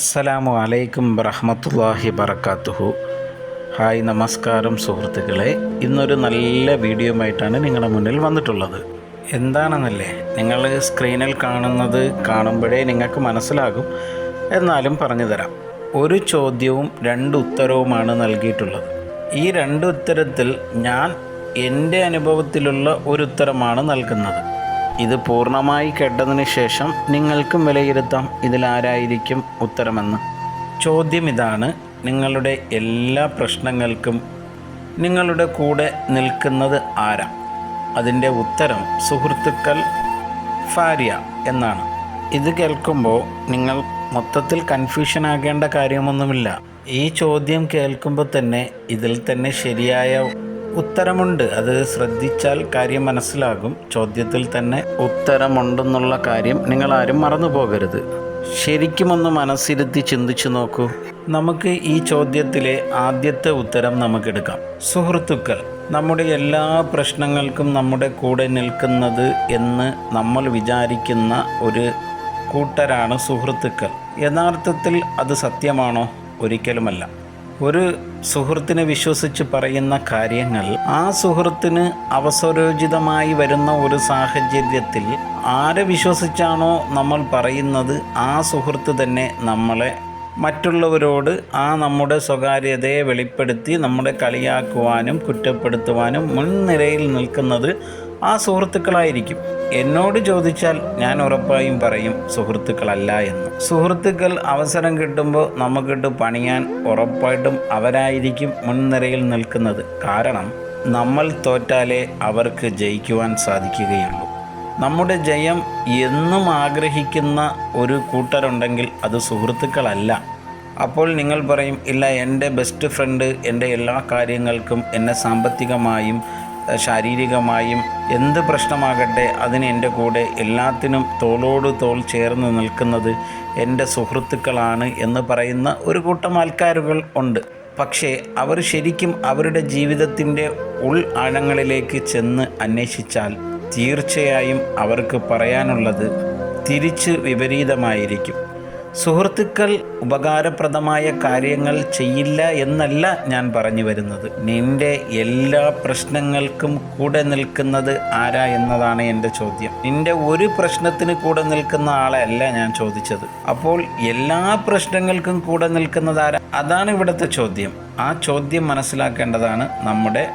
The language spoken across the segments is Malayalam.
അസ്സലാമു അലൈക്കും വറഹമത്തല്ലാഹി വറക്കാത്തുഹു ഹായ് നമസ്കാരം സുഹൃത്തുക്കളെ. ഇന്നൊരു നല്ല വീഡിയോയുമായിട്ടാണ് നിങ്ങളുടെ മുന്നിൽ വന്നിട്ടുള്ളത്. എന്താണെന്നല്ലേ? നിങ്ങൾ സ്ക്രീനിൽ കാണുന്നത് കാണുമ്പോഴേ നിങ്ങൾക്ക് മനസ്സിലാകും. എന്നാലും പറഞ്ഞു തരാം ഒരു ചോദ്യവും രണ്ട് ഉത്തരവുമാണ് നൽകിയിട്ടുള്ളത്. ഈ രണ്ട് ഉത്തരത്തിൽ ഞാൻ എന്റെ അനുഭവത്തിലുള്ള ഒരു ഉത്തരമാണ് നൽകുന്നത്. ഇത് പൂർണമായി കേട്ടതിന് ശേഷം നിങ്ങൾക്കും വിലയിരുത്താം ഇതിലാരായിരിക്കും ഉത്തരമെന്ന്. ചോദ്യം ഇതാണ്. നിങ്ങളുടെ എല്ലാ പ്രശ്നങ്ങൾക്കും നിങ്ങളുടെ കൂടെ നിൽക്കുന്നത് ആരാ? അതിന്റെ ഉത്തരം സുഹൃത്തുക്കൾ ഫാരിയ എന്നാണ്. ഇത് കേൾക്കുമ്പോൾ നിങ്ങൾ മൊത്തത്തിൽ കൺഫ്യൂഷൻ ആകേണ്ട കാര്യമൊന്നുമില്ല. ഈ ചോദ്യം കേൾക്കുമ്പോൾ തന്നെ ഇതിൽ തന്നെ ശരിയായ ഉത്തരമുണ്ട്. അത് ശ്രദ്ധിച്ചാൽ കാര്യം മനസ്സിലാകും. ചോദ്യത്തിൽ തന്നെ ഉത്തരമുണ്ടെന്നുള്ള കാര്യം നിങ്ങൾ ആരും മറന്നു പോകരുത് ശരിക്കും ഒന്ന് മനസ്സിരുത്തി ചിന്തിച്ചു നോക്കൂ. നമുക്ക് ഈ ചോദ്യത്തിലെ ആദ്യത്തെ ഉത്തരം നമുക്കെടുക്കാം. സുഹൃത്തുക്കൾ നമ്മുടെ എല്ലാ പ്രശ്നങ്ങൾക്കും നമ്മുടെ കൂടെ നിൽക്കുന്നത് എന്ന് നമ്മൾ വിചാരിക്കുന്ന ഒരു കൂട്ടരാണ് സുഹൃത്തുക്കൾ. യഥാർത്ഥത്തിൽ അത് സത്യമാണോ? ഒരിക്കലുമല്ല. ഒരു സുഹൃത്തിനെ വിശ്വസിച്ച് പറയുന്ന കാര്യങ്ങൾ ആ സുഹൃത്തിന് അവസരോചിതമായി വരുന്ന ഒരു സാഹചര്യത്തിൽ ആരെ വിശ്വസിച്ചാണോ നമ്മൾ പറയുന്നത് ആ സുഹൃത്ത് തന്നെ നമ്മളെ മറ്റുള്ളവരോട് ആ നമ്മുടെ സ്വകാര്യതയെ വെളിപ്പെടുത്തി നമ്മളെ കളിയാക്കുവാനും കുറ്റപ്പെടുത്തുവാനും മുൻനിരയിൽ നിൽക്കുന്നത് ആ സുഹൃത്തുക്കളായിരിക്കും. എന്നോട് ചോദിച്ചാൽ ഞാൻ ഉറപ്പായും പറയും സുഹൃത്തുക്കളല്ല എന്ന്. സുഹൃത്തുക്കൾ അവസരം കിട്ടുമ്പോൾ നമുക്കിട്ട് പണിയാൻ ഉറപ്പായിട്ടും അവരായിരിക്കും മുൻനിരയിൽ നിൽക്കുന്നത്. കാരണം നമ്മൾ തോറ്റാലേ അവർക്ക് ജയിക്കുവാൻ സാധിക്കുകയുള്ളൂ. നമ്മുടെ ജയം എന്നും ആഗ്രഹിക്കുന്ന ഒരു കൂട്ടരുണ്ടെങ്കിൽ അത് സുഹൃത്തുക്കളല്ല. അപ്പോൾ നിങ്ങൾ പറയും ഇല്ല എന്റെ ബെസ്റ്റ് ഫ്രണ്ട് എന്റെ എല്ലാ കാര്യങ്ങൾക്കും എന്നെ സാമ്പത്തികമായും ശാരീരികമായും എന്ത് പ്രശ്നമാകട്ടെ അതിന് എന്റെ കൂടെ എല്ലാത്തിനും തോളോട് തോൾ ചേർന്ന് നിൽക്കുന്നത് എന്റെ സുഹൃത്തുക്കളാണ് എന്ന് പറയുന്ന ഒരു കൂട്ടം ആൾക്കാരുകൾ ഉണ്ട്. പക്ഷേ അവർ ശരിക്കും അവരുടെ ജീവിതത്തിന്റെ ഉൾ ആഴങ്ങളിലേക്ക് ചെന്ന് അന്വേഷിച്ചാൽ തീർച്ചയായും അവർക്ക് പറയാനുള്ളത് തിരിച്ച് വിപരീതമായിരിക്കും. സുഹൃത്തുക്കൾ ഉപകാരപ്രദമായ കാര്യങ്ങൾ ചെയ്യില്ല എന്നല്ല ഞാൻ പറഞ്ഞു വരുന്നത്. നിന്റെ എല്ലാ പ്രശ്നങ്ങൾക്കും കൂടെ നിൽക്കുന്നത് ആരാ എന്നതാണ് എന്റെ ചോദ്യം. നിന്റെ ഒരു പ്രശ്നത്തിന് കൂടെ നിൽക്കുന്ന ആളെ അല്ല ഞാൻ ചോദിച്ചത്. അപ്പോൾ എല്ലാ പ്രശ്നങ്ങൾക്കും കൂടെ നിൽക്കുന്നത് ആരാ? അതാണ് ഇവിടുത്തെ ചോദ്യം. ആ ചോദ്യം മനസ്സിലാക്കേണ്ടതാണ് നമ്മുടെ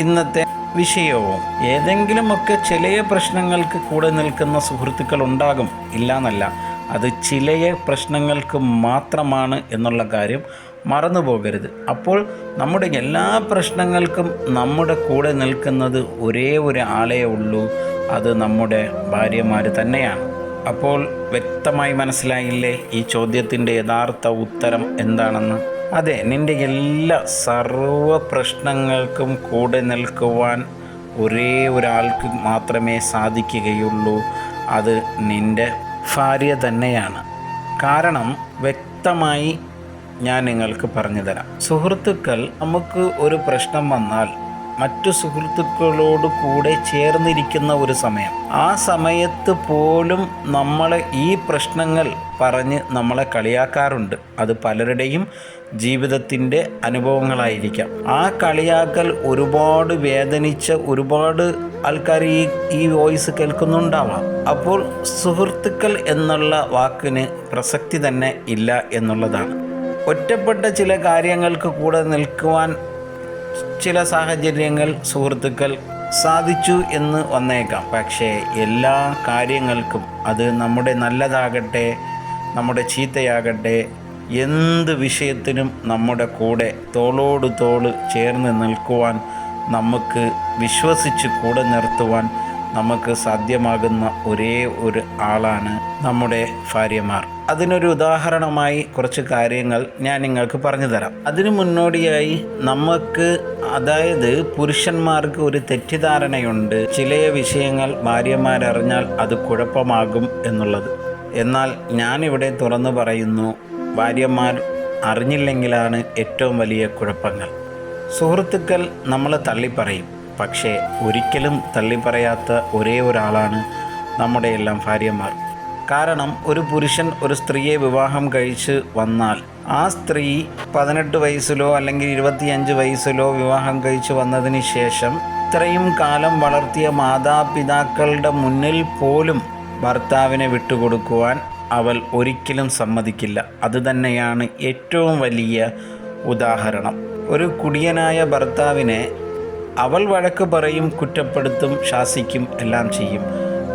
ഇന്നത്തെ വിഷയവും. ഏതെങ്കിലുമൊക്കെ ചില പ്രശ്നങ്ങൾക്ക് കൂടെ നിൽക്കുന്ന സുഹൃത്തുക്കൾ ഉണ്ടാകും. ഇല്ലാന്നല്ല. അത് ചില പ്രശ്നങ്ങൾക്ക് മാത്രമാണ് എന്നുള്ള കാര്യം മറന്നു പോകരുത് അപ്പോൾ നമ്മുടെ എല്ലാ പ്രശ്നങ്ങൾക്കും നമ്മുടെ കൂടെ നിൽക്കുന്നത് ഒരേ ഒരു ആളേ ഉള്ളൂ. അത് നമ്മുടെ ഭാര്യമാർ തന്നെയാണ്. അപ്പോൾ വ്യക്തമായി മനസ്സിലായില്ലേ ഈ ചോദ്യത്തിന്റെ യഥാർത്ഥ ഉത്തരം എന്താണെന്ന്? അതെ നിന്റെ എല്ലാ സർവ പ്രശ്നങ്ങൾക്കും കൂടെ നിൽക്കുവാൻ ഒരേ ഒരാൾക്ക് മാത്രമേ സാധിക്കുകയുള്ളൂ. അത് നിന്റെ ഭാര്യ തന്നെയാണ്. കാരണം വ്യക്തമായി ഞാൻ നിങ്ങൾക്ക് പറഞ്ഞു തരാം. സുഹൃത്തുക്കൾ നമുക്ക് ഒരു പ്രശ്നം വന്നാൽ മറ്റു സുഹൃത്തുക്കളോട് കൂടെ ചേർന്നിരിക്കുന്ന ഒരു സമയം. ആ സമയത്ത് പോലും നമ്മൾ ഈ പ്രശ്നങ്ങൾ പറഞ്ഞ് നമ്മളെ കളിയാക്കാറുണ്ട്. അത് പലരുടെയും ജീവിതത്തിന്റെ അനുഭവങ്ങളായിരിക്കാം. ആ കളിയാക്കൽ ഒരുപാട് വേദനിച്ച ഒരുപാട് ആൾക്കാർ ഈ ഈ വോയിസ് കേൾക്കുന്നുണ്ടാവാം. അപ്പോൾ സുഹൃത്തുക്കൾ എന്നുള്ള വാക്കിന് പ്രസക്തി തന്നെ ഇല്ല എന്നുള്ളതാണ്. ഒറ്റപ്പെട്ട ചില കാര്യങ്ങൾക്ക് കൂടെ നിൽക്കുവാൻ ചില സാഹചര്യങ്ങൾ സുഹൃത്തുക്കൾ സാധിച്ചു എന്ന് വന്നേക്കാം. പക്ഷേ എല്ലാ കാര്യങ്ങൾക്കും അത് നമ്മുടെ നല്ലതാകട്ടെ നമ്മുടെ ചീത്തയാകട്ടെ എന്ത് വിഷയത്തിനും നമ്മുടെ കൂടെ തോളോട് തോൾ ചേർന്ന് നിൽക്കുവാൻ നമുക്ക് വിശ്വസിച്ച് കൂടെ നിർത്തുവാൻ നമുക്ക് സാധ്യമാകുന്ന ഒരേ ഒരു ആളാണ് നമ്മുടെ ഭാര്യമാർ. അതിനൊരു ഉദാഹരണമായി കുറച്ച് കാര്യങ്ങൾ ഞാൻ നിങ്ങൾക്ക് പറഞ്ഞു തരാം. അതിനു മുന്നോടിയായി നമുക്ക് അതായത് പുരുഷന്മാർക്ക് ഒരു തെറ്റിദ്ധാരണയുണ്ട്. ചില വിഷയങ്ങൾ ഭാര്യമാരറിഞ്ഞാൽ അത് കുഴപ്പമാകും എന്നുള്ളത്. എന്നാൽ ഞാനിവിടെ തുറന്നു പറയുന്നു ഭാര്യമാർ അറിഞ്ഞില്ലെങ്കിലാണ് ഏറ്റവും വലിയ കുഴപ്പങ്ങൾ. സുഹൃത്തുക്കൾ നമ്മൾ തള്ളിപ്പറയും. പക്ഷേ ഒരിക്കലും തള്ളിപ്പറയാത്ത ഒരേ ഒരാളാണ് നമ്മുടെ എല്ലാം ഭാര്യമാർ. കാരണം ഒരു പുരുഷൻ ഒരു സ്ത്രീയെ വിവാഹം കഴിച്ച് വന്നാൽ ആ സ്ത്രീ പതിനെട്ട് വയസ്സിലോ അല്ലെങ്കിൽ ഇരുപത്തിയഞ്ച് വയസ്സിലോ വിവാഹം കഴിച്ച് വന്നതിന് ശേഷം ഇത്രയും കാലം വളർത്തിയ മാതാപിതാക്കളുടെ മുന്നിൽ പോലും ഭർത്താവിനെ വിട്ടുകൊടുക്കുവാൻ അവൾ ഒരിക്കലും സമ്മതിക്കില്ല. അതുതന്നെയാണ് ഏറ്റവും വലിയ ഉദാഹരണം. ഒരു കുടിയനായ ഭർത്താവിനെ അവൾ വഴക്ക് പറയും കുറ്റപ്പെടുത്തും ശാസിക്കും എല്ലാം ചെയ്യും.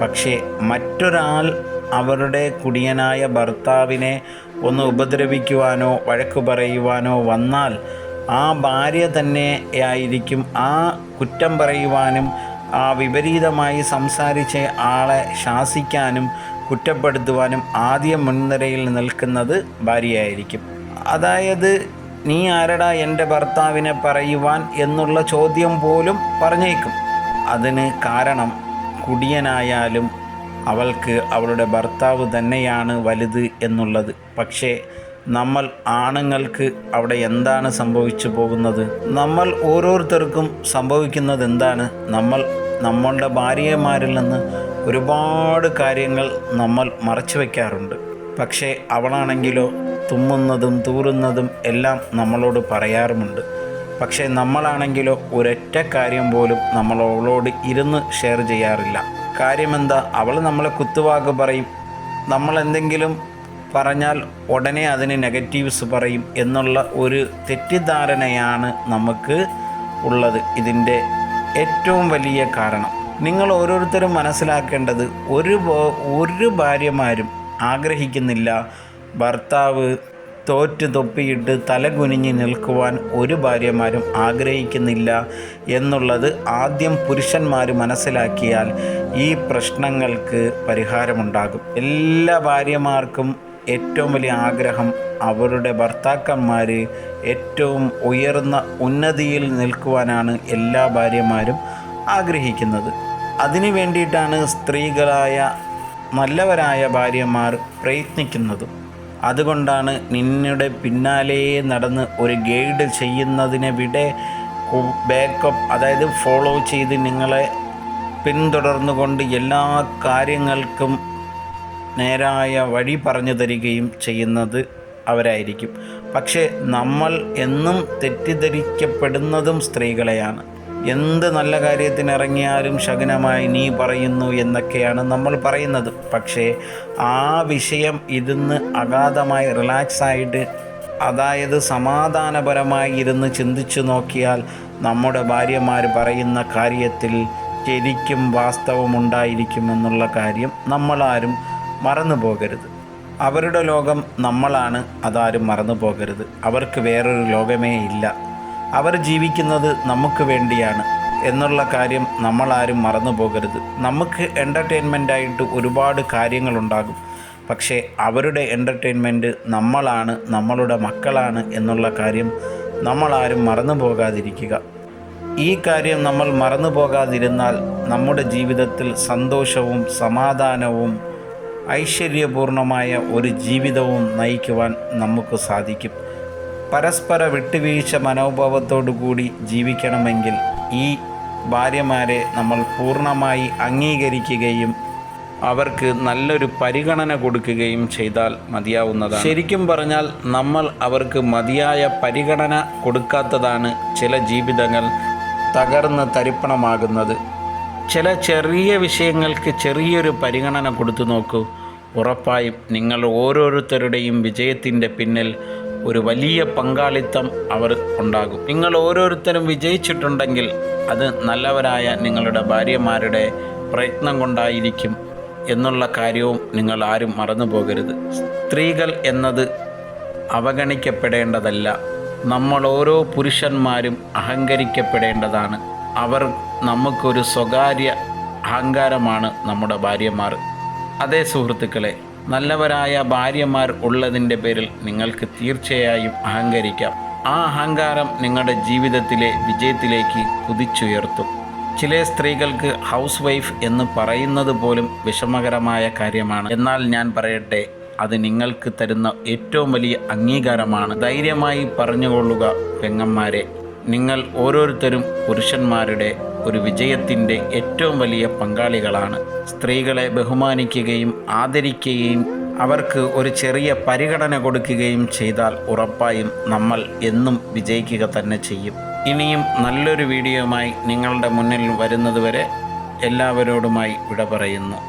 പക്ഷേ മറ്റൊരാൾ അവരുടെ കുടിയനായ ഭർത്താവിനെ ഒന്ന് ഉപദ്രവിക്കുവാനോ വഴക്ക് പറയുവാനോ വന്നാൽ ആ ഭാര്യ തന്നെയായിരിക്കും ആ കുറ്റം പറയുവാനും ആ വിപരീതമായി സംസാരിച്ച ആളെ ശാസിക്കാനും കുറ്റപ്പെടുത്തുവാനും ആദ്യം മുൻനിരയിൽ നിൽക്കുന്നത് ഭാര്യയായിരിക്കും. അതായത് നീ ആരടാ എന്റെ ഭർത്താവിനെ പറയുവാൻ എന്നുള്ള ചോദ്യം പോലും പറഞ്ഞേക്കും. അതിന് കാരണം കുടിയനായാലും അവൾക്ക് അവളുടെ ഭർത്താവ് തന്നെയാണ് വലുത് എന്നുള്ളത്. പക്ഷേ നമ്മൾ ആണുങ്ങൾക്ക് അവിടെ എന്താണ് സംഭവിച്ചു പോകുന്നത്? നമ്മൾ ഓരോരുത്തർക്കും സംഭവിക്കുന്നത് എന്താണ്? നമ്മൾ നമ്മളുടെ ഭാര്യമാരിൽ നിന്ന് ഒരുപാട് കാര്യങ്ങൾ നമ്മൾ മറച്ചു വയ്ക്കാറുണ്ട് പക്ഷേ അവളാണെങ്കിലോ തുമ്മുന്നതും തൂറുന്നതും എല്ലാം നമ്മളോട് പറയാറുമുണ്ട്. പക്ഷേ നമ്മളാണെങ്കിലോ ഒരൊറ്റ കാര്യം പോലും നമ്മൾ അവളോട് ഇരുന്ന് ഷെയർ ചെയ്യാറില്ല. കാര്യമെന്താ? അവൾ നമ്മളെ കുത്തുവാക്ക് പറയും. നമ്മൾ എന്തെങ്കിലും പറഞ്ഞാൽ ഉടനെ അതിന് നെഗറ്റീവ്സ് പറയും എന്നുള്ള ഒരു തെറ്റിദ്ധാരണയാണ് നമുക്ക് ഉള്ളത്. ഇതിന്റെ ഏറ്റവും വലിയ കാരണം. നിങ്ങൾ ഓരോരുത്തരും മനസ്സിലാക്കേണ്ടത് ഒരു ഒരു ഭാര്യമാരും ആഗ്രഹിക്കുന്നില്ല. ഭർത്താവ് തോറ്റ് തൊപ്പിയിട്ട് തലകുനിഞ്ഞ് നിൽക്കുവാൻ ഒരു ഭാര്യമാരും ആഗ്രഹിക്കുന്നില്ല എന്നുള്ളത് ആദ്യം പുരുഷന്മാർ മനസ്സിലാക്കിയാൽ ഈ പ്രശ്നങ്ങൾക്ക് പരിഹാരമുണ്ടാകും. എല്ലാ ഭാര്യമാർക്കും ഏറ്റവും വലിയ ആഗ്രഹം അവരുടെ ഭർത്താക്കന്മാർ ഏറ്റവും ഉയർന്ന ഉന്നതിയിൽ നിൽക്കുവാനാണ് എല്ലാ ഭാര്യമാരും ആഗ്രഹിക്കുന്നത്. അതിനു വേണ്ടിയിട്ടാണ് സ്ത്രീകളായ നല്ലവരായ ഭാര്യമാർ പ്രയത്നിക്കുന്നതും അതുകൊണ്ടാണ് നിന്നുടെ പിന്നാലെ നടന്ന് ഒരു ഗൈഡ് ചെയ്യുന്നതിനെ വിടെ ബാക്കപ്പ് അതായത് ഫോളോ ചെയ്ത് നിങ്ങളെ പിന്തുടർന്നുകൊണ്ട് എല്ലാ കാര്യങ്ങൾക്കും നേരായ വഴി പറഞ്ഞു തരികയും ചെയ്യുന്നത് അവരായിരിക്കും. പക്ഷേ നമ്മൾ എന്നും തെറ്റിദ്ധരിക്കപ്പെടുന്നതും സ്ത്രീകളെയാണ്. എന്ത് നല്ല കാര്യത്തിന് ഇറങ്ങിയാലും ശകനമായി നീ പറയുന്നു എന്നൊക്കെയാണ് നമ്മൾ പറയുന്നത്. പക്ഷേ ആ വിഷയം ഇരുന്ന് അഗാധമായി റിലാക്സ് ആയിട്ട് അതായത് സമാധാനപരമായി ഇരുന്ന് ചിന്തിച്ചു നോക്കിയാൽ നമ്മുടെ ഭാര്യമാർ പറയുന്ന കാര്യത്തിൽ ശരിക്കും വാസ്തവമുണ്ടായിരിക്കുമെന്നുള്ള കാര്യം നമ്മളാരും മറന്നു പോകരുത്. അവരുടെ ലോകം നമ്മളാണ് അതാരും മറന്നു പോകരുത്. അവർക്ക് വേറൊരു ലോകമേ ഇല്ല. അവർ ജീവിക്കുന്നത് നമുക്ക് വേണ്ടിയാണ് എന്നുള്ള കാര്യം നമ്മളാരും മറന്നു പോകരുത്. നമുക്ക് എന്റർടൈൻമെന്റായിട്ട് ഒരുപാട് കാര്യങ്ങളുണ്ടാകും. പക്ഷേ അവരുടെ എന്റർടൈൻമെന്റ് നമ്മളാണ് നമ്മളുടെ മക്കളാണ് എന്നുള്ള കാര്യം നമ്മളാരും മറന്നു പോകാതിരിക്കുക. ഈ കാര്യം നമ്മൾ മറന്നു പോകാതിരുന്നാൽ നമ്മുടെ ജീവിതത്തിൽ സന്തോഷവും സമാധാനവും ഐശ്വര്യപൂർണമായ ഒരു ജീവിതവും നയിക്കുവാൻ നമുക്ക് സാധിക്കും. പരസ്പര വിട്ടുവീഴ്ച മനോഭാവത്തോടു കൂടി ജീവിക്കണമെങ്കിൽ ഈ ഭാര്യമാരെ നമ്മൾ പൂർണമായി അംഗീകരിക്കുകയും അവർക്ക് നല്ലൊരു പരിഗണന കൊടുക്കുകയും ചെയ്താൽ മതിയാവുന്നതാണ്. ശരിക്കും പറഞ്ഞാൽ നമ്മൾ അവർക്ക് മതിയായ പരിഗണന കൊടുക്കാത്തതാണ് ചില ജീവിതങ്ങൾ തകർന്ന് തരിപ്പണമാകുന്നത്. ചില ചെറിയ വിഷയങ്ങൾക്ക് ചെറിയൊരു പരിഗണന കൊടുത്തു നോക്കൂ. ഉറപ്പായും നിങ്ങൾ ഓരോരുത്തരുടെയും വിജയത്തിന്റെ പിന്നിൽ ഒരു വലിയ പങ്കാളിത്തം അവർ ഉണ്ടാകും. നിങ്ങൾ ഓരോരുത്തരും വിജയിച്ചിട്ടുണ്ടെങ്കിൽ അത് നല്ലവരായ നിങ്ങളുടെ ഭാര്യമാരുടെ പ്രയത്നം കൊണ്ടായിരിക്കും എന്നുള്ള കാര്യവും നിങ്ങൾ ആരും മറന്നു പോകരുത്. സ്ത്രീകൾ എന്നത് അവഗണിക്കപ്പെടേണ്ടതല്ല. നമ്മൾ ഓരോ പുരുഷന്മാരും അഹങ്കരിക്കപ്പെടേണ്ടതാണ്. അവർ നമുക്കൊരു സ്വകാര്യ അഹങ്കാരമാണ് നമ്മുടെ ഭാര്യമാർ. അതേ സുഹൃത്തുക്കളെ നല്ലവരായ ഭാര്യമാർ ഉള്ളതിന്റെ പേരിൽ നിങ്ങൾക്ക് തീർച്ചയായും അഹങ്കരിക്കാം. ആ അഹങ്കാരം നിങ്ങളുടെ ജീവിതത്തിലെ വിജയത്തിലേക്ക് കുതിച്ചുയർത്തും. ചില സ്ത്രീകൾക്ക് ഹൗസ് വൈഫ് എന്ന് പറയുന്നത് പോലും വിഷമകരമായ കാര്യമാണ്. എന്നാൽ ഞാൻ പറയട്ടെ അത് നിങ്ങൾക്ക് തരുന്ന ഏറ്റവും വലിയ അംഗീകാരമാണ്. ധൈര്യമായി പറഞ്ഞുകൊള്ളുക പെങ്ങന്മാരെ. നിങ്ങൾ ഓരോരുത്തരും പുരുഷന്മാരുടെ ഒരു വിജയത്തിന്റെ ഏറ്റവും വലിയ പങ്കാളികളാണ്. സ്ത്രീകളെ ബഹുമാനിക്കുകയും ആദരിക്കുകയും അവർക്ക് ഒരു ചെറിയ പരിഗണന കൊടുക്കുകയും ചെയ്താൽ ഉറപ്പായും നമ്മൾ എന്നും വിജയിക്കുക തന്നെ ചെയ്യും. ഇനിയും നല്ലൊരു വീഡിയോയുമായി നിങ്ങളുടെ മുന്നിൽ വരുന്നതുവരെ എല്ലാവരോടുമായി വിട പറയുന്നു